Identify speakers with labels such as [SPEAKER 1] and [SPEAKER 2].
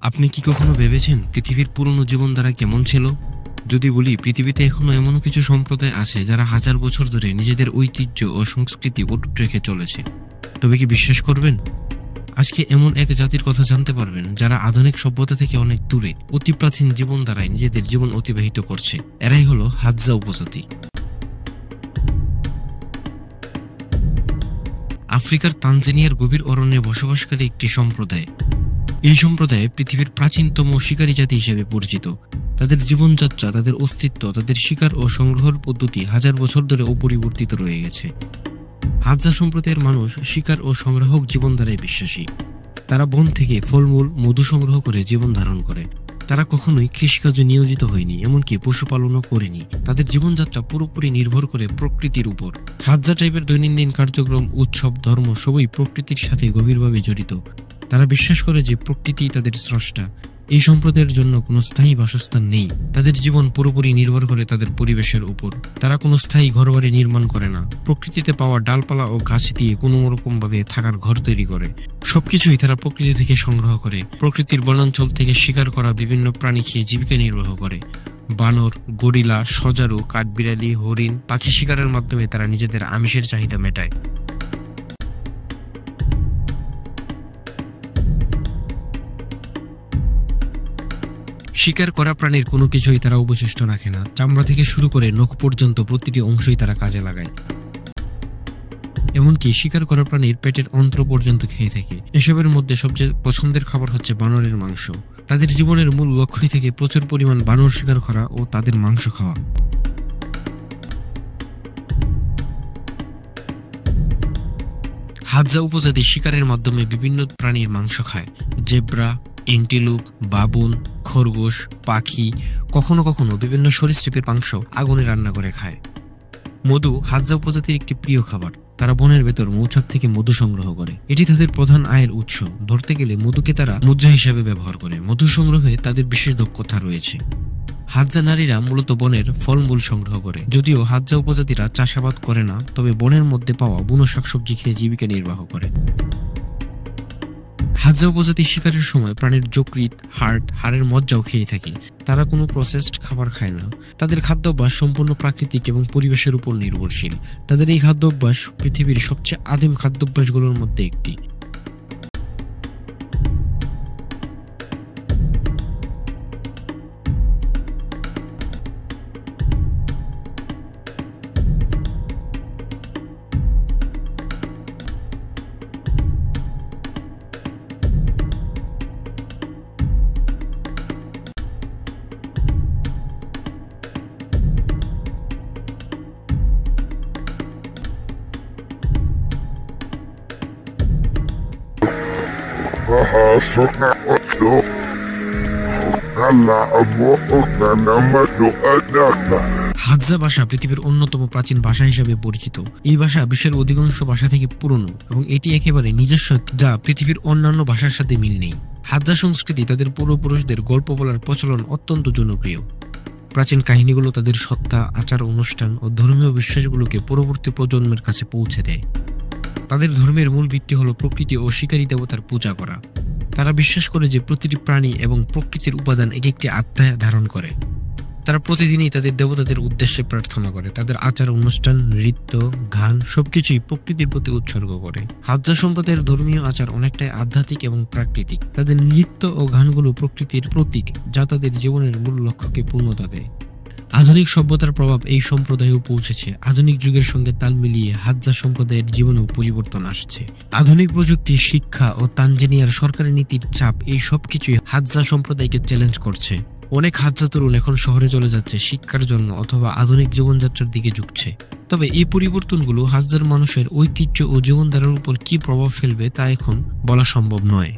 [SPEAKER 1] আপনি কি কখনো ভেবেছেন পৃথিবীর পুরনো জীবনধারা কেমন ছিল? যদি বলি, পৃথিবীতে এখনও এমন কিছু সম্প্রদায় আছে যারা হাজার বছর ধরে নিজেদের ঐতিহ্য ও সংস্কৃতি অটুট রেখে চলেছে। তবে কি বিশ্বাস করবেন? আজকে এমন এক জাতির কথা জানতে পারবেন যারা আধুনিক সভ্যতা থেকে অনেক দূরে অতি প্রাচীন জীবন দ্বারাই নিজেদের জীবন অতিবাহিত করছে। এরাই হলো হাজ্জা উপজাতি। আফ্রিকার তানজানিয়ার গভীর অরণ্যে বসবাসকারী একটি সম্প্রদায়। এই সম্প্রদায় পৃথিবীর প্রাচীনতম শিকারী জাতি হিসেবে পরিচিত। তাদের জীবনযাত্রা, তাদের অস্তিত্ব, তাদের শিকার ও সংগ্রহের পদ্ধতি হাজার বছর ধরে অপরিবর্তিত রয়ে গেছে। হাজা সম্প্রদায়ের মানুষ শিকার ও সংগ্রাহক জীবনধারায় বিশ্বাসী। তারা বন থেকে ফলমূল, মধু সংগ্রহ করে জীবন ধারণ করে। তারা কখনোই কৃষিকাজে নিয়োজিত হয়নি, এমনকি পশুপালনও করেনি। তাদের জীবনযাত্রা পুরোপুরি নির্ভর করে প্রকৃতির উপর। হাজা টাইপের দৈনন্দিন কার্যক্রম, উৎসব, ধর্ম সবই প্রকৃতির সাথে গভীরভাবে জড়িত। তারা বিশ্বাস করে যে প্রকৃতি তাদের স্রষ্টা। এই সম্প্রদায়ের জন্য কোনো স্থায়ী বাসস্থান নেই। তাদের জীবন পুরোপুরি নির্ভর করে তাদের পরিবেশের উপর। তারা কোনো স্থায়ী ঘরবাড়ি নির্মাণ করে না। প্রকৃতিতে পাওয়া ডালপালা ও গাছ দিয়ে কোনো রকম ভাবে থাকার ঘর তৈরি করে। সবকিছুই তারা প্রকৃতি থেকে সংগ্রহ করে। প্রকৃতির বনাঞ্চল থেকে শিকার করা বিভিন্ন প্রাণী খেয়ে জীবিকা নির্বাহ করে। বানর, গরিলা, সজারু, কাঠবিড়ালি, হরিণ, পাখি শিকারের মাধ্যমে তারা নিজেদের আমিষের চাহিদা মেটায়। শিকার করা প্রাণীর কোনো কিছুই তারা অবশিষ্ট রাখে না। চামড়া থেকে শুরু করে নখ পর্যন্ত প্রতিটি অংশই তারা কাজে লাগায়। এমনকি শিকার করা প্রাণীর পেটের অন্ত্র পর্যন্ত খেয়ে থাকে। এসবের মধ্যে সবচেয়ে পছন্দের খাবার হচ্ছে বানরের মাংস। তাদের জীবনের মূল লক্ষ্যই থেকে প্রচুর পরিমাণ বানর শিকার করা ও তাদের মাংস খাওয়া। হাজা উপজাতি শিকারের মাধ্যমে বিভিন্ন প্রাণীর মাংস খায়। জেব্রা এন্টিলুপ বাবুন, খরগোশ, পাখি, কখনো কখনো বিভিন্ন সরীসৃপের মাংস আগুনে রান্না করে খায়। মধু হাজা উপজাতির একটি প্রিয় খাবার। তারা বনের ভেতর মৌচাক থেকে মধু সংগ্রহ করে। এটি তাদের প্রধান আয়ের উৎস। ধরতে গেলে মধুকে তারা মুদ্রা হিসাবে ব্যবহার করে। মধু সংগ্রহে তাদের বিশেষ দক্ষতা রয়েছে। হাজ্জা নারীরা মূলত বনের ফলমূল সংগ্রহ করে। যদিও হাজ্জা উপজাতিরা চাষাবাদ করে না, তবে বনের মধ্যে পাওয়া বুনো শাকসবজি খেয়ে জীবিকা নির্বাহ করে। হাজা উপজাতি শিকারের সময় প্রাণীর যকৃত হার্ট হাড়ের মজ্জাও খেয়ে থাকে। তারা কোনো প্রসেসড খাবার খায় না। তাদের খাদ্যাভ্যাস সম্পূর্ণ প্রাকৃতিক এবং পরিবেশের উপর নির্ভরশীল। তাদের এই খাদ্যাভ্যাস পৃথিবীর সবচেয়ে আদিম খাদ্যাভ্যাসগুলোর মধ্যে একটি। হাজা ভাষা পৃথিবীর অন্যতম প্রাচীন ভাষা হিসেবে পরিচিত। এই ভাষা বিশ্বের অধিকাংশ ভাষা থেকে পুরনো এবং এটি একেবারে নিজস্ব, যা পৃথিবীর অন্যান্য ভাষার সাথে মিল নেই। হাজা সংস্কৃতি তাদের পূর্বপুরুষদের গল্প বলার প্রচলন অত্যন্ত জনপ্রিয়। প্রাচীন কাহিনীগুলো তাদের সত্তা, আচার, অনুষ্ঠান ও ধর্মীয় বিশ্বাসগুলোকে পরবর্তী প্রজন্মের কাছে পৌঁছে দেয়। তাদের ধর্মের মূল ভিত্তি হলো প্রকৃতি ও শিকারী দেবতার পূজা করা। তারা বিশ্বাস করে যে প্রতিটি প্রাণী এবং প্রকৃতির উপাদান এক একটি আত্মা ধারণ করে। তারা প্রতিদিনই তাদের দেবতাদের উদ্দেশ্যে প্রার্থনা করে। তাদের আচার, অনুষ্ঠান, নৃত্য, গান সবকিছুই প্রকৃতির প্রতি উৎসর্গ করে। হাজ্জা সম্প্রদায়ের ধর্মীয় আচার অনেকটাই আধ্যাত্মিক এবং প্রাকৃতিক। তাদের নৃত্য ও গানগুলো প্রকৃতির প্রতীক যা তাদের জীবনের মূল লক্ষ্যকে পূর্ণতা দেয়। আধুনিক সভ্যতার প্রভাব এই সম্প্রদায়েও পৌঁছেছে। আধুনিক যুগের সঙ্গে তাল মিলিয়ে হাজ্জা সম্প্রদায়ের জীবনেও পরিবর্তন আসছে। আধুনিক প্রযুক্তি, শিক্ষা ও তানজানিয়ার সরকারি নীতির চাপ এই সবকিছুই হাজ্জা সম্প্রদায়কে চ্যালেঞ্জ করছে। অনেক হাজ্জা তরুণ এখন শহরে চলে যাচ্ছে শিক্ষার জন্য অথবা আধুনিক জীবনযাত্রার দিকে ঝুঁকছে। তবে এই পরিবর্তনগুলো হাজার মানুষের ঐতিহ্য ও জীবনধারার উপর কি প্রভাব ফেলবে তা এখন বলা সম্ভব নয়।